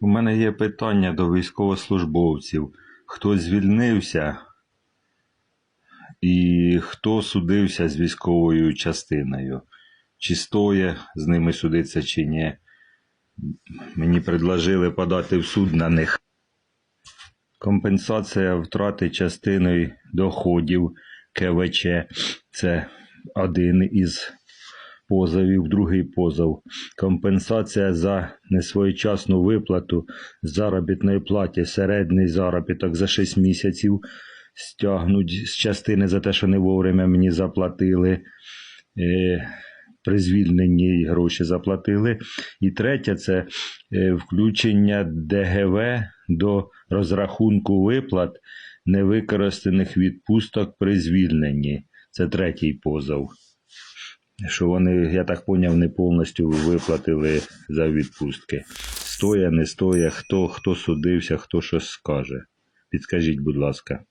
У мене є питання до військовослужбовців. Хто звільнився і хто судився з військовою частиною? Чи стоє з ними судитися, чи ні? Мені предложили подати в суд на них. Компенсація втрати частиною доходів КВЧ. Це один із позовів, другий позов. Компенсація за несвоєчасну виплату заробітної платі, середній заробіток за 6 місяців стягнуть з частини за те, що не вовремя мені заплатили. Е, при звільненні гроші заплатили. І третє це е, включення ДГВ до розрахунку виплат невикористаних відпусток при звільненні. Це третій позов. Що вони, я так поняв, не повністю виплатили за відпустки. Стоя, не стоя, хто, хто судився, хто щось скаже. Підскажіть, будь ласка.